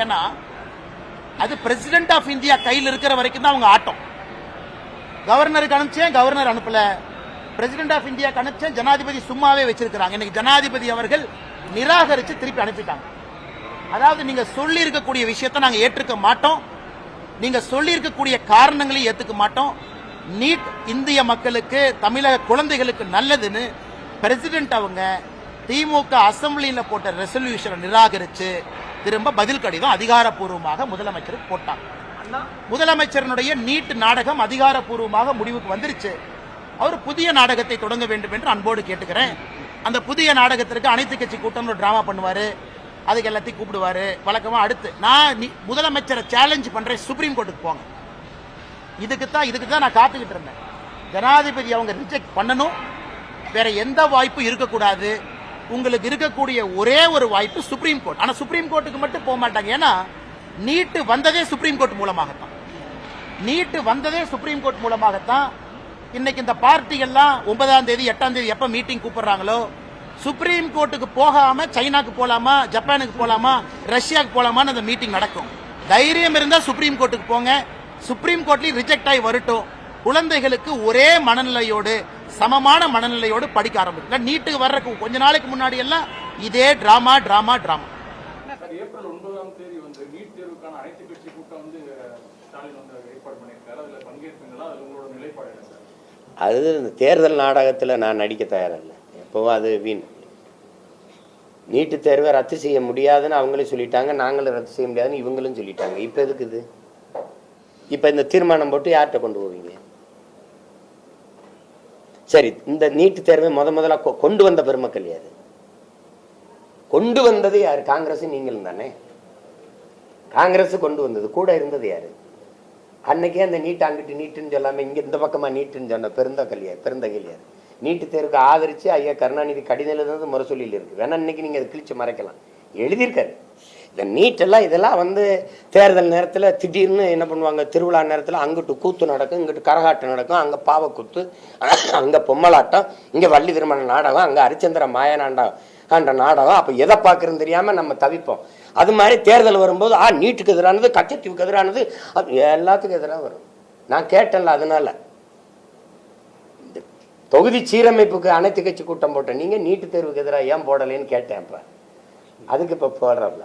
ஏன்னா அது president of India கையில் இருக்கிற வரைக்கும் தான் அவங்க ஆட்டம். கவர்னருக்கு அனுப்பிச்சேன் கவர்னர் அனுப்பல. பிரசிடென்ட் ஆஃப் இந்தியா அனுப்பிச்சேன் ஜனாதிபதி சும்மாவே வச்சிருக்கிறாங்க. இன்னைக்கு ஜனாதிபதி அவர்கள் நிராகரிச்சு திருப்பி அனுப்பிட்டாங்க. அதாவது நீங்க சொல்லி இருக்கக்கூடிய விஷயத்தை நாங்க ஏற்றுக்க மாட்டோம். நீங்க சொல்லி இருக்கக்கூடிய காரணங்களையும் ஏத்துக்க மாட்டோம். நீட் இந்திய மக்களுக்கு தமிழக குழந்தைகளுக்கு நல்லதுன்னு பிரசிடென்ட் அவங்க திமுக அசம்பிளியில போட்ட ரெசல்யூஷனை நிராகரிச்சு திரும்ப பதில் கடிதம் அதிகாரப்பூர்வமாக முதலமைச்சருக்கு போட்டாங்க. முதலமைச்சரனுடைய நீட் நாடகம் அதிகாரப்பூர்வமாக முடிவுக்கு வந்துருச்சு. அவர் புதிய நாடகத்தை தொடங்க வேண்டும் என்று அன்போடு கேட்டுக்கிறேன். அந்த புதிய நாடகத்திற்கு அனைத்து கட்சி கூட்டம் ஒரு டிராமா பண்ணுவாரு. அதுக்கு எல்லாத்தையும் கூப்பிடுவாரு. வழக்கமா அடுத்து நான் முதலமைச்சரை சேலஞ்ச் பண்றேன் சுப்ரீம் கோர்ட்டுக்கு போங்க. இதுக்கு தான் இதுக்கு தான் நான் காத்துக்கிட்டு இருந்தேன். ஜனாதிபதி அவங்க ரிஜெக்ட் பண்ணணும். வேற எந்த வாய்ப்பும் இருக்கக்கூடாது. உங்களுக்கு இருக்கக்கூடிய ஒரே ஒரு வாய்ப்பு சுப்ரீம் கோர்ட் ஆனா சுப்ரீம் கோர்ட்டுக்கு மட்டும் போக மாட்டாங்க. ஏன்னா நீட்டு வந்ததே சுப்ரீம் கோர்ட் மூலமாகத்தான். நீட்டு வந்ததே சுப்ரீம் கோர்ட் மூலமாகத்தான் இன்னைக்கு இந்த பார்ட்டி எல்லாம் ஒன்பதாம் தேதி எட்டாம் தேதி எப்ப மீட்டிங் கூப்பிடுறாங்களோ சுப்ரீம் கோர்ட்டுக்கு போகாம சைனாக்கு போலாமா ஜப்பானுக்கு போலாமா ரஷ்யாவுக்கு போலாமான்னு அந்த மீட்டிங் நடக்கும். தைரியம் இருந்தா சுப்ரீம் கோர்ட்டுக்கு போங்க. சுப்ரீம் கோர்ட்லயும் ரிஜெக்ட் ஆகி வரட்டும். குழந்தைகளுக்கு ஒரே மனநிலையோடு சமமான மனநிலையோடு படிக்க ஆரம்பிக்கும். நீட்டுக்கு வர்றதுக்கு கொஞ்ச நாளைக்கு முன்னாடி எல்லாம் இதே டிராமா டிராமா டிராமா ஏப்ரல் ஒன்பதாம் தேதி வந்து நீட் தேர்வுக்கான அனைத்து கட்சி கூட்டம் வந்து ஸ்டாலின் வந்து ஏற்பாடு பண்ணியிருக்காரு. அதுல பங்கேற்பீங்களா? அது உங்களோட நிலைப்பாடு என்ன சார்? அது இந்த தேர்தல் நாடகத்தில் நான் நடிக்க தயாரில்லை. எப்போவும் அது வீண். நீட்டு தேர்வை ரத்து செய்ய முடியாதுன்னு அவங்களே சொல்லிட்டாங்க. நாங்களும் ரத்து செய்ய முடியாதுன்னு இவங்களும் சொல்லிட்டாங்க. இப்போ எதுக்கு இது? இப்போ இந்த தீர்மானம் போட்டு யார்கிட்ட கொண்டு போவீங்க? சரி இந்த நீட்டு தேர்வை முத முதல்ல கொ- கொண்டு வந்த பெருமக்கள் யாரு? கொண்டு வந்தது யார்? காங்கிரஸ் நீங்களும் தானே. காங்கிரஸ் கொண்டு வந்தது கூட இருந்தது யாரு? அன்னைக்கே அந்த நீட் அங்கிட்டு நீட்டுன்னு சொல்லாம இங்க இந்த பக்கமா நீட்டுன்னு சொன்ன பெருந்தகல்யார் பெருந்தகல்யார் நீட்டு தேர்வுக்கு ஆதரிச்சு ஐயா கருணாநிதி கடிதம் எழுதுனது முரசொலியில் இருக்கு. வேணா இன்னைக்கு நீங்க அதை கிழிச்சு மறைக்கலாம். எழுதியிருக்காரு. இந்த நீட்டெல்லாம் இதெல்லாம் வந்து தேர்தல் நேரத்தில் திடீர்னு என்ன பண்ணுவாங்க? திருவிழா நேரத்தில் அங்கிட்டு கூத்து நடக்கும் இங்கிட்டு கரகாட்டம் நடக்கும் அங்கே பாவக்கூத்து அங்கே பொம்மலாட்டம் இங்கே வள்ளி திருமண நாடகம் அங்கே ஹரிச்சந்திர மாயநாண்டம் என்ற நாடகம். அப்போ எதை பார்க்குறதுன்னு தெரியாமல் நம்ம தவிப்போம். அது மாதிரி தேர்தல் வரும்போது ஆ நீட்டுக்கு எதிரானது கச்சத்தீவுக்கு எதிரானது அது எல்லாத்துக்கும் எதிராக வரும். நான் கேட்டேன்ல அதனால. இந்த தொகுதி சீரமைப்புக்கு அனைத்து கட்சி கூட்டம் போட்டேன் நீங்கள் நீட்டு தேர்வுக்கு எதிராக ஏன் போடலைன்னு கேட்டேன் இப்போ. அதுக்கு இப்போ போடுறப்பல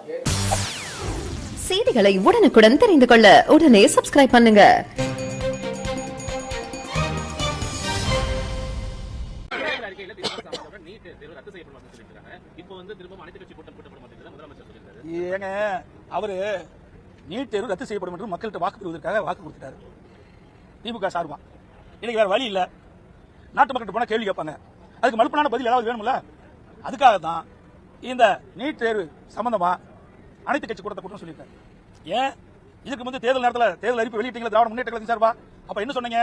செய்திகளை உடனுக்குடன் தெரிந்து கொள்ள உடனே சப்ஸ்கிரைப் பண்ணுங்க. ஏங்க அவரு நீட் தேர்வு ரத்து செய்யப்படும் என்று மக்கள்கிட்ட வாக்கு பெறுவதற்காக வாக்கு கொடுத்துட்டாரு. திமுக சார்பா. இன்னைக்கு வேற வழி இல்ல. நாட்டு மக்கள்கிட்ட போனா கேள்வி கேட்பாங்க. அதுக்கு மலுப்பலான பதில் ஏதாவது வேணும்ல? அதுக்காக தான் இந்த நீட் தேர்வு சம்பந்தமா அனைத்து கட்சி கூட்டத்தை கூட்டம் சொல்லியிருக்காரு ஏன்? இதுக்கு வந்து தேர்தல் நேரத்தில் தேர்தல் அறிப்பு வெளியிட்டீங்களா? திராவிட முன்னேற்ற கழகம் சார்பா? அப்ப என்ன சொன்னீங்க?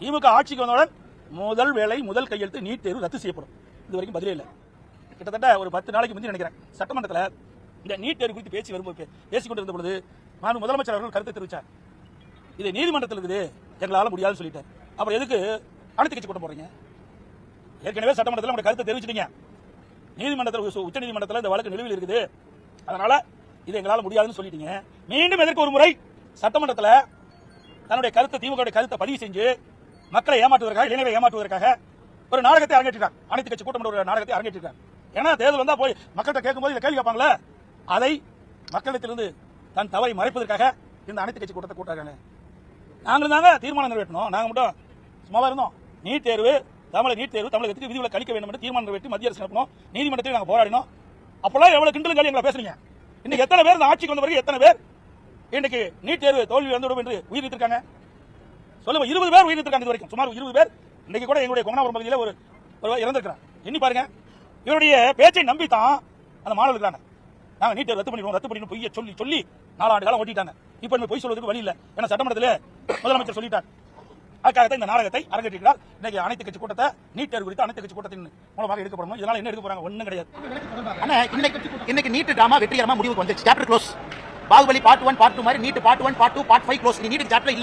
திமுக ஆட்சிக்கு வந்தவுடன் முதல் வேலை முதல் கையெழுத்து நீட் தேர்வு ரத்து செய்யப்படும். இது வரைக்கும் பதிலே இல்லை. கிட்டத்தட்ட ஒரு பத்து நாளைக்கு முந்தைய நினைக்கிறேன். சட்டமன்றத்தில் இந்த நீட் தேர்வு குறித்து பேசி வரும்போது பேசிக் கொண்டிருந்த பொழுது மாண்பு முதலமைச்சர் அவர்கள் கருத்தை தெரிவித்தார் இது நீதிமன்றத்தில் இருக்குது. எங்களால் முடியாதுன்னு சொல்லிட்டார். அப்புறம் எதுக்கு அனைத்து கட்சி கூட்டம் போடுறீங்க? ஏற்கனவே சட்டமன்றத்தில் உங்களுடைய கருத்தை தெரிவிச்சிட்டீங்க. நீதிமன்றத்தில் உச்ச- நீதிமன்றத்தில் இந்த வழக்கு நிலுவையில் இருக்குது. அதனால இது எங்களால் முடியாதுன்னு சொல்லிட்டீங்க. மீண்டும் எதற்கு ஒரு முறை சட்டமன்றத்தில் தன்னுடைய கருத்தை திமுக கருத்தை பதிவு செஞ்சு மக்களை ஏமாற்றுவதற்காக இளைஞரை ஏமாற்றுவதற்காக ஒரு நாடகத்தை அரங்கேற்றிருக்காங்க அனைத்து கட்சி கூட்டம் ஒரு நாடகத்தை அரங்கேற்றிருக்காங்க ஏன்னா தேர்தல் வந்தா போய் மக்கள்கிட்ட கேட்கும்போது இதை கேள்வி கேட்பாங்களே அதை மக்களிடத்திலிருந்து தன் தவறை மறைப்பதற்காக இந்த அனைத்து கட்சி கூட்டத்தை கூட்டாங்க நாங்களும் தாங்க தீர்மானம் நிறைவேற்றணும். நாங்கள் மட்டும் சும்மாவா இருந்தோம். நீட் தேர்வு தமிழக நீட் தேர்வு தமிழகத்துக்கு விதிகளை கழிக்க வேண்டும் என்று தீர்மானம் மத்திய அரசு அனுப்பணும். நீதிமன்றத்தில் நாங்கள் போராடினோம். அப்பெல்லாம் எவ்வளவு கிண்டலும் காலி எங்களை பேசுறீங்க இன்னைக்கு எத்தனை பேர் இந்த ஆட்சிக்கு வந்த பிறகு எத்தனை பேர் இன்னைக்கு நீட் தேர்வு தோல்வி வந்துவிடும் என்று உயிரிழந்திருக்காங்க சொல்லுங்க இருபது பேர் உயிரிழந்திருக்காங்க இது வரைக்கும். சுமார் இருபது பேர் இன்னைக்கு கூட எங்களுடைய கொங்கனாபுரம் பகுதியில் ஒரு ஒரு இறந்திருக்கிறார் எண்ணி பாருங்க. இவருடைய பேச்சை நம்பி தான் அந்த மாணவர்கள் நாங்கள் நாங்க நீட்டை ரத்து பண்ணிடுவோம் ரத்து பண்ணிடுவோம் பொய்ய சொல்லி சொல்லி நாலாண்டு காலம் ஓட்டிட்டாங்க. இப்போ நம்ம பொய் சொல்றதுக்கு வழி இல்லை. ஏன்னா சட்டமன்றத்தில் முதலமைச்சர் சொல்லிட்டார். அதுக்காகத்தான் இந்த நாடகத்தை அரங்கேற்றிருக்கிறார். இன்னைக்கு அனைத்து கட்சி கூட்டத்தை நீட் தேர்வு குறித்து அனைத்து கட்சி கூட்டத்தின் மூலமாக எடுக்கப்படணும். இதனால என்ன எடுக்க போறாங்க? ஒண்ணும் கிடையாது. ஆனா இன்னைக்கு இன்னைக்கு நீட் டிராமா வெற்றிகரமா முடிவுக்கு வந்துச்சு chapter close Baahubali part one part two மாதிரி neat part one part two part five close neat chapter இல்ல.